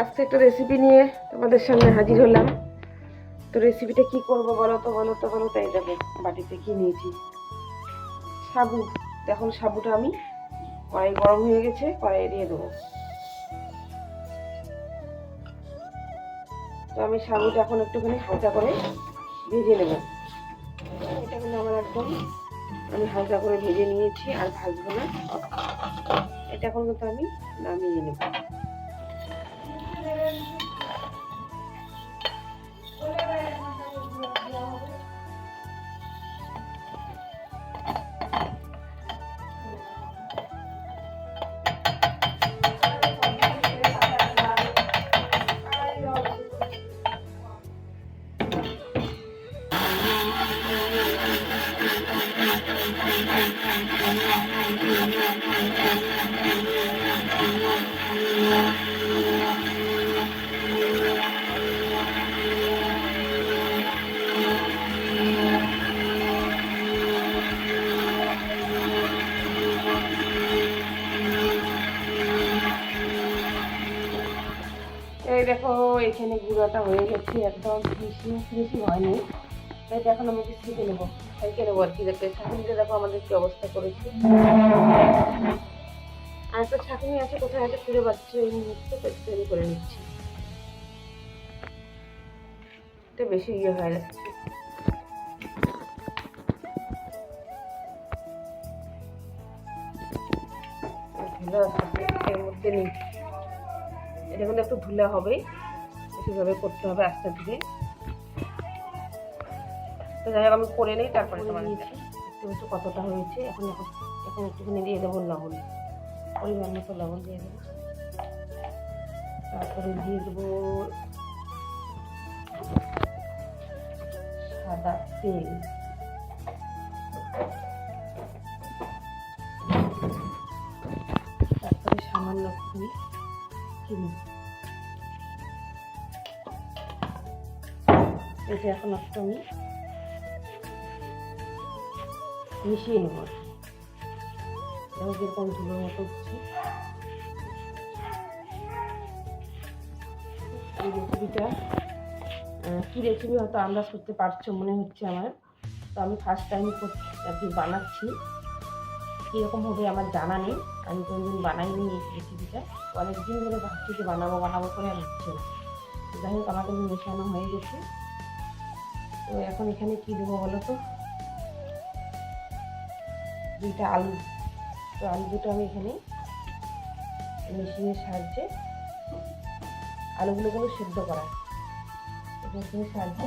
আজকে একটা রেসিপি নিয়ে তোমাদের সামনে হাজির হলাম। তো রেসিপিটা কি করব বলো তো বলো তো, বলো তাই দেখো, বাটিতে কি নিয়েছি। সাবু, এখন সাবুটা আমি কড়াই গরম হয়ে গেছে কড়াই দিয়ে দেবো। তো আমি সাবুটা এখন একটুখানি হালকা করে ভেজে নেব। এটা কিন্তু আমার একদম, আমি হালকা করে ভেজে নিয়েছি, আর ভাজবো না। এটা এখন কিন্তু আমি নামিয়ে নেব। Bye. এই দেখো, এখানে গুঁড়োটা হয়ে গেছে, একদম বেশি বেশি হয়নি। তাই এখন আমি একটু শিখে নেব। শিখে নেব আর কি দেখো ছাঁকনিতে দেখো, আমাদের কি অবস্থা করেছে। আর একটা ছাঁকনি আছে, কোথায় আছে খুঁজে পাচ্ছে? এই মুহূর্তে তৈরি করে নিচ্ছি। এটা বেশি ইয়ে হয়ে যাচ্ছে। এর মধ্যে নেই এটা কিন্তু একটু ধুলে হবে সেভাবে করতে হবে আস্তে ধীরে। তো যাই হোক আমি করে নিই তারপরে তোমার একটু একটু কতটা হয়েছে এখন এখন এখন একটুখানি দিয়ে দেবো লবণ। পরিমাণ মতো লবণ দিয়ে দেবো। তারপরে দিয়ে দেবো সাদা তেল। তারপরে সামান্য একটুখানি চিনি এটা এখন একটু আমি। মিশিয়ে নেব দেখো যেরকম ধুলোর মতো উঠছে। এই রেসিপিটা কী রেসিপি হয়তো আন্দাজ করতে পারছ মনে হচ্ছে আমার। তো আমি ফার্স্ট টাইম আর কি বানাচ্ছি। কীরকম হবে আমার জানা নেই। আমি কোনোদিন বানাইনি এই রেসিপিটা অনেকদিন ধরে ভাবছি যে বানাবো বানাবো করে আর হচ্ছে না। যাই হোক আমার কিন্তু মেশানো হয়ে গেছে। তো এখন এখানে কী দেবো বলো তো? দুইটা আলু। তো আলু দুটো আমি এখানে মেশিনের সাহায্যে আলুগুলো কিন্তু সেদ্ধ করা। মেশিনের সাহায্যে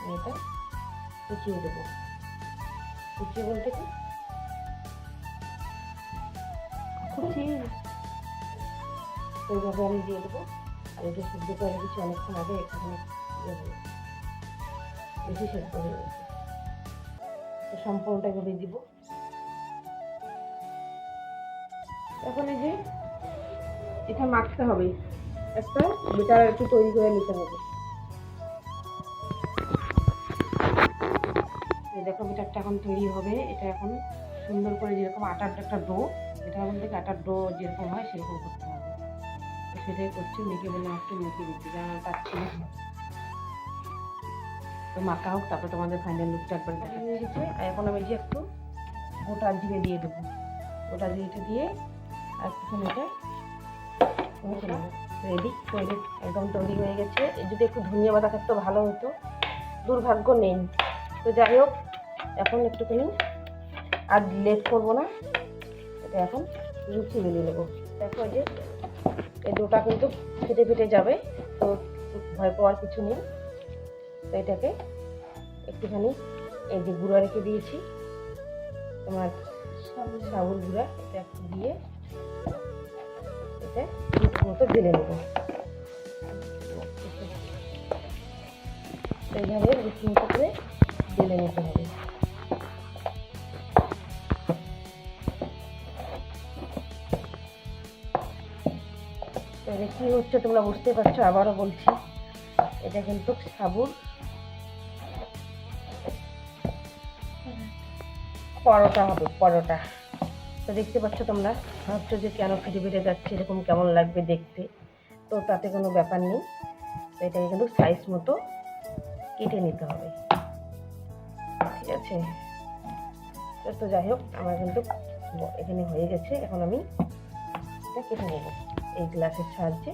আমি এটা কুচিয়ে দেবো। কুচিয়ে বলতে কি? কুচি ওইভাবে আমি দিয়ে দেবো। আর এটা সেদ্ধ করে রেখেছি অনেকক্ষণ আগে, এখানে। বেশি সেদ্ধ হয়ে গেছে। তো সম্পূর্ণটা এভাবে দিব। এখন এই যে এটা মাখতে হবে। একটা বেটার একটু তৈরি করে নিতে হবে। দেখো বেটারটা এখন তৈরি হবে। এটা এখন সুন্দর করে যেরকম আটার একটা ডো এটা বলতে কি আটার ডো যেরকম হয় সেরকম করতে হবে। সেটাই করছি মেখে বলে একটু মেখে দিচ্ছি যেন পাচ্ছি তো মাখা হোক, তারপরে তোমাদের ফাইনাল লুকটা একবার দেখা হয়ে গেছে, আর এখন আমি যে একটু গোটা জিরে দিয়ে দেবো। গোটা জিরেটা দিয়ে আর একটুখানি এটা রেডি তৈরি একদম তৈরি হয়ে গেছে। যদি একটু ধনিয়া পাতা থাকতো, ভালো হতো। দুর্ভাগ্য নেই। তো যাই হোক, এখন একটুখানি আর লেট করব না। এটা এখন লুচি বেলিয়ে নেব। দেখো যে, এই ডোটা কিন্তু ফেটে ফেটে যাবে, তো ভয় পাওয়ার কিছু নেই। তো এটাকে একটুখানি এই যে গুঁড়া রেখে দিয়েছি। তোমার সাবুল গুঁড়া এটা একটু দিয়ে এটা মতো বেলে নেব। এইভাবে লুচির মতো করে বেলে নিতে হবে। এটা কী হচ্ছে তোমরা বুঝতে পারছ, আবারও বলছি। এটা কিন্তু সাবুর পরোটা হবে, পরোটা। তো দেখতে পাচ্ছ তোমরা, ভাবছ যে কেন ফিরে ফিরে যাচ্ছে, এরকম কেমন লাগবে দেখতে। তো তাতে কোনো ব্যাপার নেই। তো এটাকে কিন্তু সাইজ মতো কেটে নিতে হবে। ঠিক আছে? তো যাই হোক, আমার কিন্তু এখানে হয়ে গেছে। এখন আমি এটা কেটে নেব। এই গ্লাসের সাহায্যে।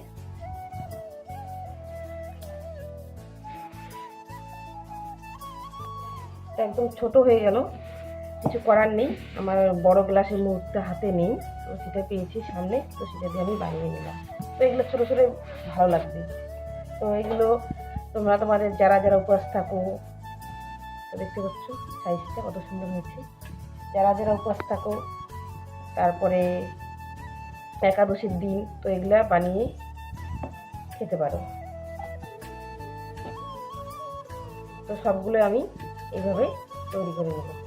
একদম ছোট হয়ে গেল। কিছু করার নেই। আমার বড় গ্লাসের মুহূর্তে হাতে নেই। তো সেটা পেয়েছি সামনে। তো সেটা দিয়ে আমি বানিয়ে নিলাম। তো এগুলো ছোটো ছোটো ভালো লাগবে। তো এগুলো তোমরা তোমাদের যারা যারা উপবাস থাকো দেখতে পাচ্ছ সাইজটা কত সুন্দর হয়েছে। যারা যারা উপবাস থাকো, তারপরে একাদশীর দিন তো এগুলা বানিয়ে খেতে পারো। তো সবগুলো আমি এভাবে তৈরি করে নেব।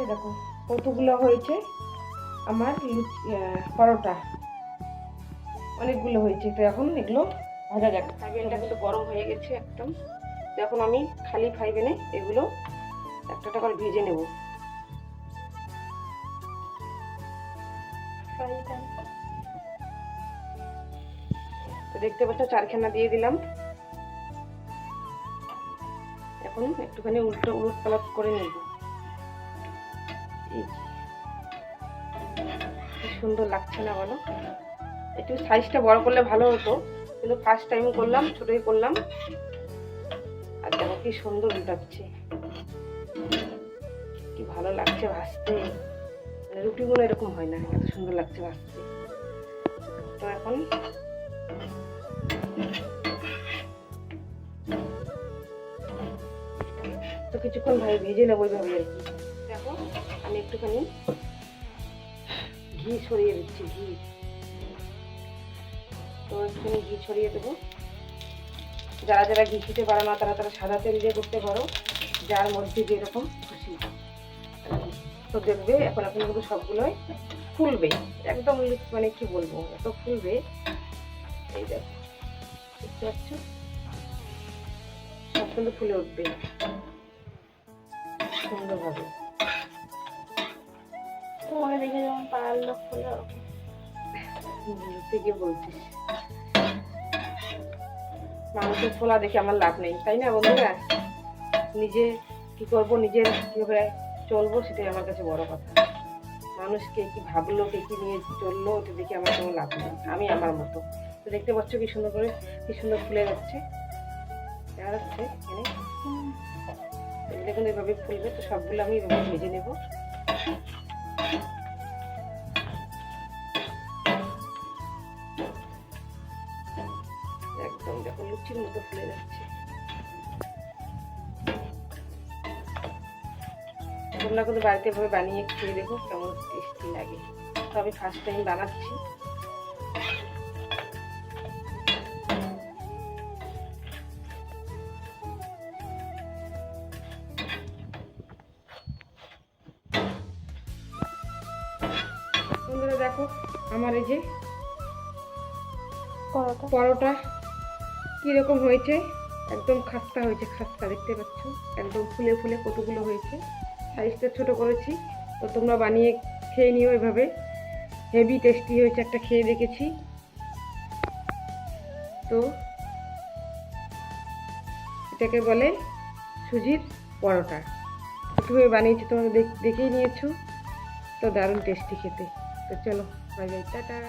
এই দেখো, কতগুলো হয়েছে? আমার লুচি পরোটা। অনেকগুলো হয়েছে। তো এখন এগুলো ভাজা যাক। ফ্রাইবেনটা কিন্তু গরম হয়ে গেছে একদম। এখন আমি খালি ফ্রাইবেনে এগুলো একটা করে ভেজে নেব। তো দেখতে পাচ্ছ, চারখানা দিয়ে দিলাম। এখন একটুখানি উল্টো, উলট পালট করে নেব। সুন্দর লাগছে না বলো? একটু সাইজটা বড় করলে ভালো হতো, কিন্তু ফার্স্ট টাইম করলাম, ছোটই করলাম। আর দেখো কি সুন্দর উল্টাচ্ছে। কি ভালো লাগছে ভাজতে মানে রুটিগুলো এরকম হয় না, এত সুন্দর লাগছে ভাজতে তো এখন তো কিছুক্ষণ ভাই ভেজে নেব ওইভাবে আর কি। আমি একটুখানি ঘি ছড়িয়ে দিচ্ছি, ঘি। তো একটুখানি ঘি ছড়িয়ে দেবো। যারা যারা ঘি খেতে পারে না, তারা তারা সাদা তেল দিয়ে করতে পারো, যার মধ্যে যেরকম খুশি। তো দেখবে, এখন এখন কিন্তু সবগুলোই ফুলবে। একদম মানে কি বলব, এত ফুলবে। এই দেখো, দেখতে পাচ্ছ? সব কিন্তু ফুলে উঠবে। সুন্দরভাবে। তোমাকে দেখে যেমন পাড়ার লোক হলো থেকে বলছিস। মানুষের ফোলা দেখে আমার লাভ নেই তাই না বন্ধুরা? নিজে কি করব নিজের কীভাবে চলবো সেটাই আমার কাছে বড় কথা। মানুষকে কি ভাবলো কে কি নিয়ে চলল ওটা দেখে আমার কোনো লাভ নেই। আমি আমার মতো। তো দেখতে পাচ্ছ কি সুন্দর করে কি সুন্দর ফুলে যাচ্ছে। দেখা যাচ্ছে এখানে এগুলো এভাবে ফুলবে তো সবগুলো আমি এভাবে ভেজে নেব। দেখো লুচির মতো ফুলে যাচ্ছে। তোমরা কিন্তু বাড়িতে এভাবে বানিয়ে খেয়ে দেখো কেমন টেস্টি লাগে। তো আমি ফার্স্ট টাইম বানাচ্ছি। বন্ধুরা দেখো আমার এই যে পরোটা। পরোটা কীরকম হয়েছে? একদম খাস্তা হয়েছে, খাস্তা, দেখতে পাচ্ছ? একদম ফুলে ফুলে কতগুলো হয়েছে। সাইজটা ছোট করেছি, তো তোমরা বানিয়ে খেয়ে নিও এভাবে। হেভি টেস্টি হয়েছে একটা, খেয়ে দেখেছি। তো এটাকে বলে সুজির পরোটা। কীভাবে বানিয়েছি, তোমরা দেখ- দেখেই নিয়েছো। তো দারুণ টেস্টি খেতে। তো চলো বাই, টাটা।